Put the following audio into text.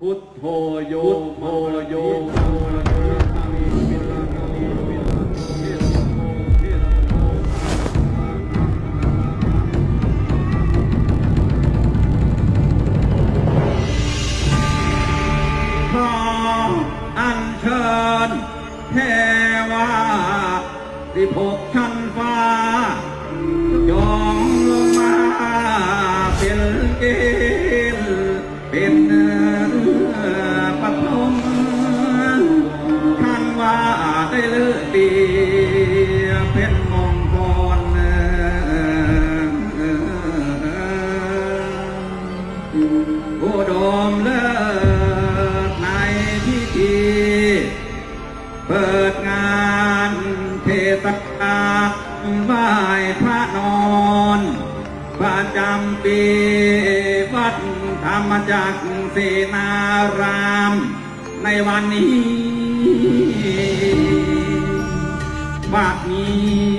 พุทโธโยโมโยโมขออัญเชิญเทวาสิบหกชั้นฟ้าจองลงมาเป็นเก เทศกาลไหว้พระนอนประจำปีวัดธรรมจักรเสนาราม ในวันนี้บัดนี้